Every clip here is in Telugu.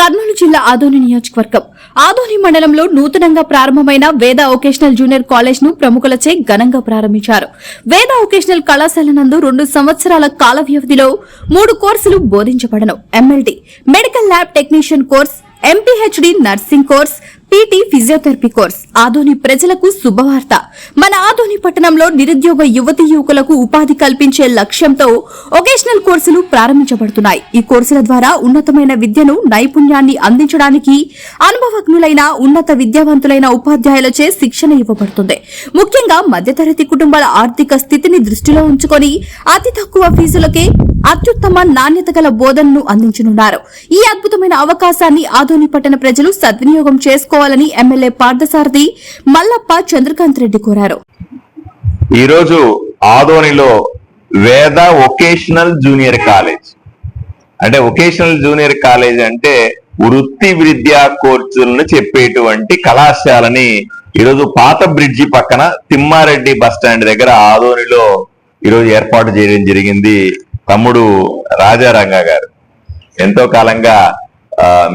కర్నూలు జిల్లా ఆదోని నియోజకవర్గం. ఆదోని మండలంలో నూతనంగా ప్రారంభమైన వేద వొకేషనల్ జూనియర్ కాలేజ్ను ప్రముఖులచే ఘనంగా ప్రారంభించారు. వేద వొకేషనల్ కళాశాల నందు రెండు సంవత్సరాల కాల వ్యవధిలో మూడు కోర్సులు బోధించబడను. MLT medical lab technician course MPHW nursing course PT physiotherapy course. Adoni ప్రజలకు శుభవార్త. మన ఆదోని పట్టణంలో నిరుద్యోగ యువతి యువకులకు ఉపాధి కల్పించే లక్ష్యంతో ఒకేషనల్ కోర్సులు ప్రారంభించబడుతున్నాయి. ఈ కోర్సుల ద్వారా ఉన్నతమైన విద్యను నైపుణ్యాన్ని అందించడానికి అనుభవజ్ఞులైన ఉన్నత విద్యావంతులైన ఉపాధ్యాయులచే శిక్షణ ఇవ్వబడుతుంది. ముఖ్యంగా మధ్యతరగతి కుటుంబాల ఆర్థిక స్థితిని దృష్టిలో ఉంచుకొని అతి తక్కువ ఫీజులకే అత్యుత్తమ నాణ్యత గల బోధనను అందించనున్నారు. ఈ అద్భుతమైన అవకాశాన్ని ఆదోని పట్టణ ప్రజలు సద్వినియోగం చేసుకో తీసుకోవాలని ఎమ్మెల్యే పార్థసారథి మల్లప్ప చంద్రకాంత్ రెడ్డి కోరారు. ఈరోజు ఆదోనిలో వేద వొకేషనల్ జూనియర్ కాలేజ్. అంటే వొకేషనల్ జూనియర్ కాలేజ్ అంటే వృత్తి విద్యా కోర్సులను చెప్పేటువంటి కళాశాలని ఈరోజు పాత బ్రిడ్జి పక్కన తిమ్మారెడ్డి బస్ స్టాండ్ దగ్గర ఆదోనిలో ఈరోజు ఏర్పాటు చేయడం జరిగింది తమ్ముడు రాజారంగా గారు. ఎంతో కాలంగా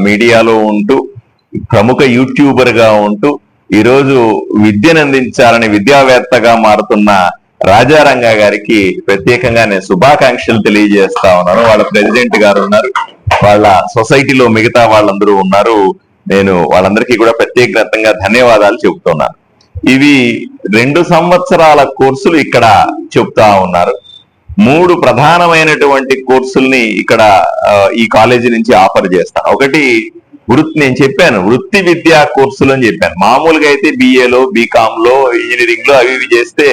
మీడియాలో ఉంటూ ప్రముఖ యూట్యూబర్గా ఉంటూ ఈరోజు విద్యను అందించాలని విద్యావేత్తగా మారుతున్న రాజారంగ గారికి ప్రత్యేకంగా నేను శుభాకాంక్షలు తెలియజేస్తా ఉన్నాను. వాళ్ళ ప్రెసిడెంట్ గారు ఉన్నారు. వాళ్ళ సొసైటీలో మిగతా వాళ్ళందరూ ఉన్నారు. నేను వాళ్ళందరికీ కూడా ప్రత్యేకంగా ధన్యవాదాలు చెబుతున్నాను. ఇవి రెండు సంవత్సరాల కోర్సులు ఇక్కడ చెప్తా ఉన్నారు. మూడు ప్రధానమైనటువంటి కోర్సుల్ని ఇక్కడ ఈ కాలేజీ నుంచి ఆఫర్ చేస్తాను. ఒకటి వృత్తి నేను చెప్పాను వృత్తి విద్యా కోర్సులు అని చెప్పాను. మామూలుగా అయితే బిఏలో బీకామ్లో ఇంజనీరింగ్లో అవి ఇవి చేస్తే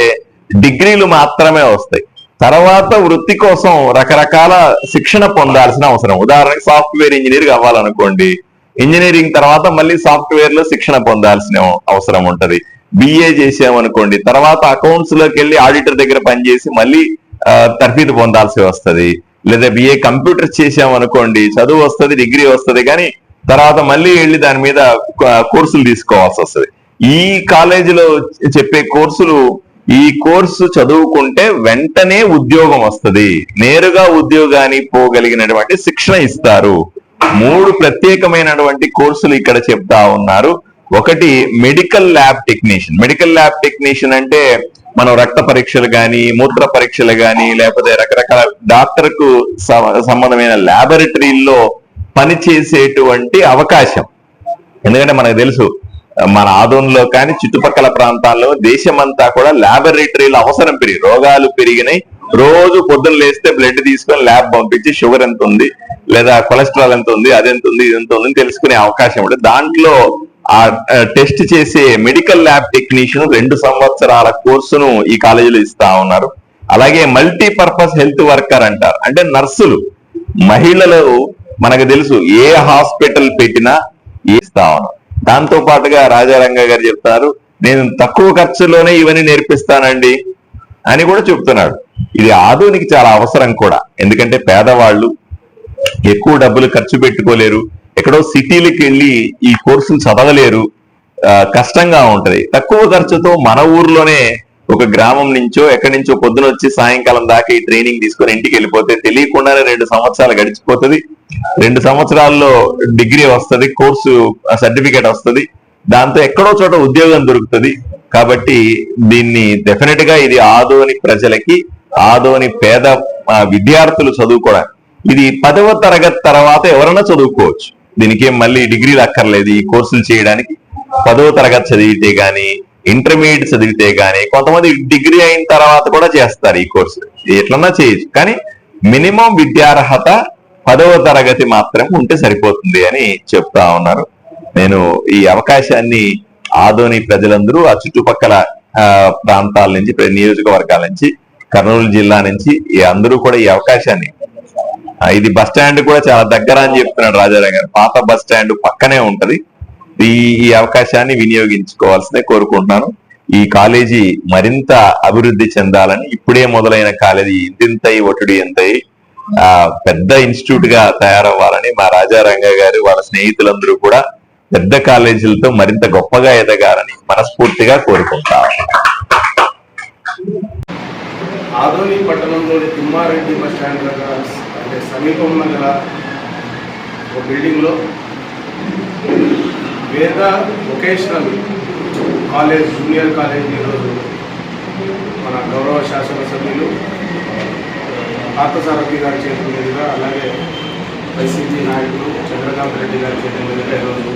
డిగ్రీలు మాత్రమే వస్తాయి. తర్వాత వృత్తి కోసం రకరకాల శిక్షణ పొందాల్సిన అవసరం. ఉదాహరణకి సాఫ్ట్వేర్ ఇంజనీర్ కావాలనుకోండి ఇంజనీరింగ్ తర్వాత మళ్ళీ సాఫ్ట్వేర్లో శిక్షణ పొందాల్సిన అవసరం ఉంటది. బిఏ చేసామనుకోండి తర్వాత అకౌంట్స్లోకి వెళ్ళి ఆడిటర్ దగ్గర పనిచేసి మళ్ళీ తర్ఫీదు పొందాల్సి వస్తుంది. లేదా బిఏ కంప్యూటర్ చేసామనుకోండి చదువు వస్తుంది డిగ్రీ వస్తుంది కానీ తర్వాత మళ్ళీ వెళ్ళి దాని మీద కోర్సులు తీసుకోవాల్సి వస్తుంది. ఈ కాలేజీలో చెప్పే కోర్సులు ఈ కోర్సు చదువుకుంటే వెంటనే ఉద్యోగం వస్తది. నేరుగా ఉద్యోగానికి పోగలిగినటువంటి శిక్షణ ఇస్తారు. మూడు ప్రత్యేకమైనటువంటి కోర్సులు ఇక్కడ చెప్తా ఉన్నారు. ఒకటి medical lab technician. Medical lab technician అంటే మనం రక్త పరీక్షలు కానీ మూత్ర పరీక్షలు కానీ లేకపోతే రకరకాల డాక్టర్కు సంబంధమైన ల్యాబొరేటరీల్లో పనిచేసేటువంటి అవకాశం. ఎందుకంటే మనకు తెలుసు మన ఆదోన్లో కానీ చుట్టుపక్కల ప్రాంతాల్లో దేశమంతా కూడా ల్యాబొరేటరీల అవసరం పెరిగి రోగాలు పెరిగినాయి. రోజు పొద్దున్న లేస్తే బ్లడ్ తీసుకొని ల్యాబ్ పంపించి షుగర్ ఎంత ఉంది లేదా కొలెస్ట్రాల్ ఎంత ఉంది అది ఎంత ఉంది ఇది ఎంత ఉంది తెలుసుకునే అవకాశం ఉంటుంది దాంట్లో ఆ టెస్ట్ చేసే మెడికల్ ల్యాబ్ టెక్నీషియన్ రెండు సంవత్సరాల కోర్సును ఈ కాలేజీలో ఇస్తా ఉన్నారు. అలాగే మల్టీపర్పస్ హెల్త్ వర్కర్ అంటారు. అంటే నర్సులు మహిళలు మనకు తెలుసు ఏ హాస్పిటల్ పెట్టినా ఇస్తా ఉన్నాం దాంతో పాటుగా రాజారంగ గారు చెప్తారు నేను తక్కువ ఖర్చులోనే ఇవన్నీ నేర్పిస్తానండి అని కూడా చెప్తున్నాడు. ఇది ఆధునికి చాలా అవసరం కూడా. ఎందుకంటే పేదవాళ్ళు ఎక్కువ డబ్బులు ఖర్చు పెట్టుకోలేరు. ఎక్కడో సిటీలకు వెళ్ళి ఈ కోర్సులు చదవలేరు. కష్టంగా ఉంటది. తక్కువ ఖర్చుతో మన ఊర్లోనే ఒక గ్రామం నుంచో ఎక్కడి నుంచో పొద్దున వచ్చి సాయంకాలం దాకా ఈ ట్రైనింగ్ తీసుకొని ఇంటికి వెళ్ళిపోతే తెలియకుండానే రెండు సంవత్సరాలు గడిచిపోతుంది. రెండు సంవత్సరాల్లో డిగ్రీ వస్తుంది కోర్సు సర్టిఫికేట్ వస్తుంది. దాంతో ఎక్కడో చోట ఉద్యోగం దొరుకుతుంది. కాబట్టి దీన్ని డెఫినెట్గా ఇది ఆదోని ప్రజలకి ఆదోని పేద విద్యార్థులు చదువుకోవడానికి. ఇది పదవ తరగతి తర్వాత ఎవరైనా చదువుకోవచ్చు. దీనికి మళ్ళీ డిగ్రీలు అక్కర్లేదు ఈ కోర్సులు చేయడానికి. పదవ తరగతి చదివితే గాని ఇంటర్మీడియట్ చదివితే గానీ కొంతమంది డిగ్రీ అయిన తర్వాత కూడా చేస్తారు ఈ కోర్సు. ఎట్లన్నా చేయొచ్చు. కానీ మినిమం విద్యార్హత పదవ తరగతి మాత్రం ఉంటే సరిపోతుంది అని చెప్తా ఉన్నారు. నేను ఈ అవకాశాన్ని ఆదోని ప్రజలందరూ ఆ చుట్టుపక్కల ఆ, ప్రాంతాల నుంచి ప్ర- నియోజకవర్గాల నుంచి కర్నూలు జిల్లా నుంచి అందరూ కూడా ఈ అవకాశాన్ని ఇది బస్ స్టాండ్ కూడా చాలా దగ్గర అని చెప్తున్నాడు రాజారావు గారు. పాత బస్ స్టాండ్ పక్కనే ఉంటది. ఈ ఈ అవకాశాన్ని వినియోగించుకోవాల్సిందే కోరుకుంటున్నాను. ఈ కాలేజీ మరింత అభివృద్ధి చెందాలని ఇప్పుడే మొదలైన కాలేజీ ఇంతింతయి ఒటుడి ఎంతై ఆ పెద్ద ఇన్స్టిట్యూట్గా తయారవ్వాలని మా రాజారంగ గారు వాళ్ళ స్నేహితులందరూ కూడా పెద్ద కాలేజీలతో మరింత గొప్పగా ఎదగాలని మనస్ఫూర్తిగా కోరుకుంటా. ఆదోని పట్టణంలోని తిమ్మారెడ్డి బస్ స్టాండ్ దగ్గర అంటే సమీపంలో గల ఒక బిల్డింగ్లో వేద వొకేషనల్ కాలేజ్ జూనియర్ కాలేజ్ ఈరోజు మన గౌరవ శాసనసభ్యులు పార్థసారథి గారి చేతుల మీదుగా అలాగే వైసీపీ నాయకులు చంద్రకాంత్ రెడ్డి గారి చేతుల మీదుగా ఈరోజు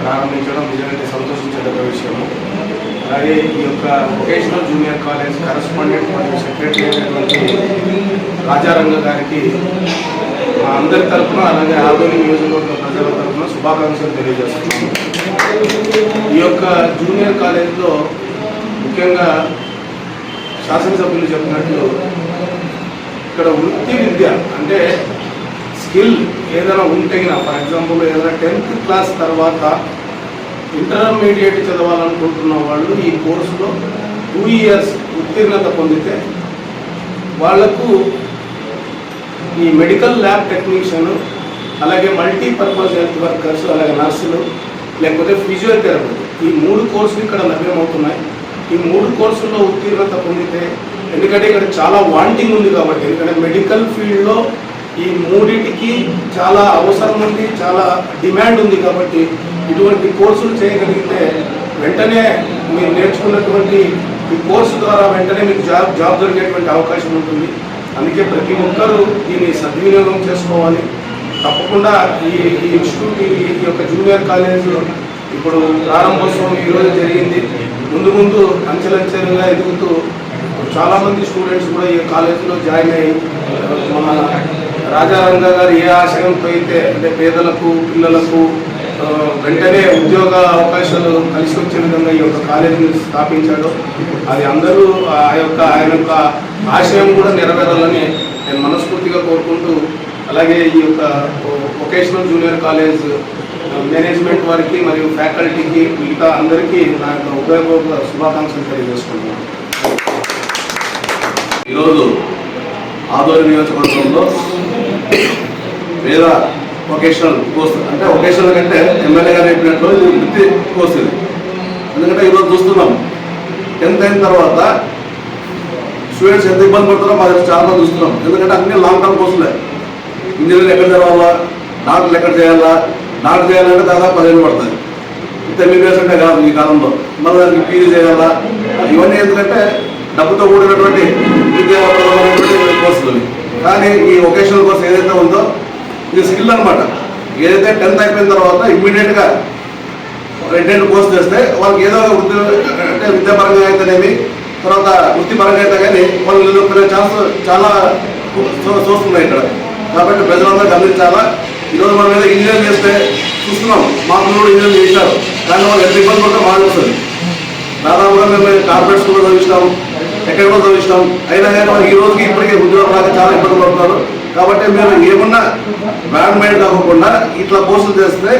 ప్రారంభించడం నిజంగా సంతోషించదగ్గ విషయము. అలాగే ఈ యొక్క వొకేషనల్ జూనియర్ కాలేజ్ కరస్పాండెంట్ మరియు సెక్రటరీ అయినటువంటి రాజారంగ గారికి అందరి తరఫున అలాగే ఆదోని నియోజకవర్గ ప్రజల తరఫున శుభాకాంక్షలు తెలియజేస్తున్నాను. ఈ యొక్క జూనియర్ కాలేజీలో ముఖ్యంగా శాసనసభ్యులు చెప్పినట్లు ఇక్కడ వృత్తి విద్య అంటే స్కిల్ ఏదైనా ఉంటే ఫర్ ఎగ్జాంపుల్ ఏదైనా టెన్త్ క్లాస్ తర్వాత ఇంటర్మీడియట్ చదవాలనుకుంటున్న వాళ్ళు ఈ కోర్సులో టూ ఇయర్స్ ఉత్తీర్ణత పొందితే వాళ్ళకు ఈ మెడికల్ ల్యాబ్ టెక్నీషియన్ అలాగే మల్టీపర్పస్ హెల్త్ వర్కర్స్ అలాగే నర్సులు లేకపోతే ఫిజియోథెరపీ. ఈ మూడు కోర్సులు ఇక్కడ లభ్యమవుతున్నాయి. ఈ మూడు కోర్సుల్లో ఉత్తీర్ణత పొందితే ఎందుకంటే ఇక్కడ చాలా వాంటింగ్ ఉంది కాబట్టి ఎందుకంటే మెడికల్ ఫీల్డ్లో ఈ మూడింటికి చాలా అవసరం ఉంది చాలా డిమాండ్ ఉంది కాబట్టి ఇటువంటి కోర్సులు చేయగలిగితే వెంటనే మీరు నేర్చుకున్నటువంటి ఈ కోర్సు ద్వారా వెంటనే మీకు జాబ్ జాబ్ దొరికేటువంటి అవకాశం ఉంటుంది. అందుకే ప్రతి ఒక్కరూ దీన్ని సద్వినియోగం చేసుకోవాలి. తప్పకుండా ఈ ఈ ఇన్స్టిట్యూట్ ఈ యొక్క జూనియర్ కాలేజీలో ఇప్పుడు ప్రారంభోత్సవం ఈరోజు జరిగింది. ముందు ముందు అంచెలంచెలుగా ఎదుగుతూ చాలామంది స్టూడెంట్స్ కూడా ఈ కాలేజీలో జాయిన్ అయ్యి మన రాజారంగ గారు ఏ ఆశయంతో అయితే అంటే పేదలకు పిల్లలకు వెంటనే ఉద్యోగ అవకాశాలు కలిసి వచ్చే విధంగా ఈ యొక్క కాలేజీని స్థాపించాడు అది అందరూ ఆ యొక్క ఆయన యొక్క ఆశయం కూడా నెరవేరాలని నేను మనస్ఫూర్తిగా కోరుకుంటూ అలాగే ఈ యొక్క వొకేషనల్ జూనియర్ కాలేజ్ మేనేజ్మెంట్ వారికి మరియు ఫ్యాకల్టీకి మిగతా అందరికీ నా యొక్క ఉపయోగ శుభాకాంక్షలు తెలియజేసుకుంటున్నాను. ఈరోజు ఆదోని నియోజకవర్గంలో పేద వొకేషనల్ కోర్స్ అంటే వొకేషనల్ కంటే ఎమ్మెల్యే గారు చెప్పినట్లు ఇది వృత్తి కోర్స్ ఇది. ఎందుకంటే ఈరోజు చూస్తున్నాం. టెన్త్ అయిన తర్వాత స్టూడెంట్స్ ఎంత ఇబ్బంది పడుతున్నారో మా దగ్గర చాలా చూస్తున్నాం. ఎందుకంటే అన్ని లాంగ్ టర్మ్ కోర్సులే ఇంజనీర్ ఎక్కడ చదవాలా? డాక్టర్లు ఎక్కడ చేయాలా? డాక్టర్ చేయాలంటే దాదాపు పదిహేను పడుతుంది ఎంబీబీఎస్ అంటే కాదు ఈ కాలంలో. మళ్ళీ దానికి పీజీ చేయాలా? ఇవన్నీ ఎందుకంటే డబ్బుతో కూడినటువంటి విద్యా కోర్సులు కానీ ఈ వొకేషనల్ కోర్స్ ఏదైతే ఉందో ఇది స్కిల్ అనమాట ఏదైతే టెన్త్ అయిపోయిన తర్వాత ఇమ్మీడియట్గా రెండేళ్ళు కోర్స్ చేస్తే వాళ్ళకి ఏదో ఒక వృత్తి అంటే విద్యాపరంగా అయితేనేమి తర్వాత వృత్తిపరంగా అయితే కానీ వాళ్ళు నిలుపుకునే ఛాన్స్ చాలా చూస్తున్నాయి ఇక్కడ. కాబట్టి ప్రజలందరూ గమనించాలా? ఈరోజు మనం ఏదో ఇంజనీర్ చేస్తే చూస్తున్నాం. మా పిల్లలు ఇంజనీర్ చేశారు. కానీ వాళ్ళు ఎంత ఇబ్బంది పడితే మారుస్తుంది దాదాపుగా మేము కార్పొరేట్ స్కూల్లో చదివిస్తాం ఎక్కడ కూడా చదివిస్తాం అయినా కానీ ఈ రోజుకి ఇప్పటికే ఉద్యోగం రాక చాలా ఇబ్బంది పడుతున్నారు. కాబట్టి మీరు ఏమన్నా బ్యాడ్ మైండ్ అవ్వకుండా ఇట్లా కోర్సులు చేస్తే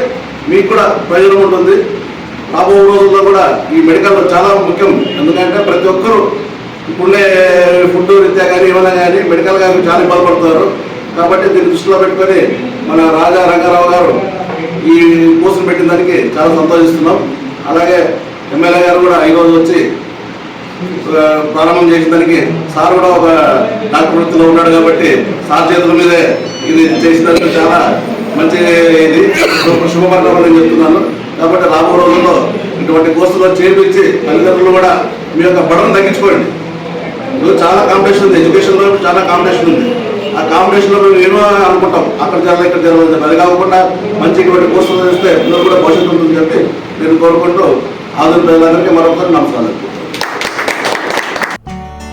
మీకు కూడా ప్రయోజనం ఉంటుంది. రాబో రోజుల్లో కూడా ఈ మెడికల్ చాలా ముఖ్యం. ఎందుకంటే ప్రతి ఒక్కరూ ఇప్పుడే ఫుడ్ రీత్యా కానీ ఏమైనా కానీ మెడికల్ గారు చాలా ఇబ్బంది పడుతున్నారు కాబట్టి దీన్ని దృష్టిలో పెట్టుకొని మన రాజా రంగారావు గారు ఈ కోర్సులు పెట్టిన దానికి చాలా సంతోషిస్తున్నాం. అలాగే ఎమ్మెల్యే గారు కూడా ఈరోజు వచ్చి ప్రారంభం చేసిన దానికి సార్ కూడా ఒక డాక్టర్ వృత్తిలో ఉన్నాడు కాబట్టి సార్ చేతుల మీదే ఇది చేసినందుకు చాలా మంచి ఇది. శుభ- నేను చెప్తున్నాను. కాబట్టి రాబో రోజుల్లో ఇటువంటి కోర్సులో చేపించి తల్లిదండ్రులు కూడా మీ యొక్క బడను తగ్గించుకోండి. ఇప్పుడు చాలా కాంపిటీషన్ ఉంది. ఎడ్యుకేషన్లో చాలా కాంపిటీషన్ ఉంది. ఆ కాంపిటీషన్లో మేము ఏమో అనుకుంటాం. అక్కడ జరగాలి ఇక్కడ జరగాలి అది కాకుండా మంచి ఇటువంటి కోర్సులు చేస్తే పిల్లలు కూడా భవిష్యత్తు ఉంటుందని చెప్పి నేను కోరుకుంటూ ఆధునిక ప్రజలందరికీ మరొకసారి నమస్కారం.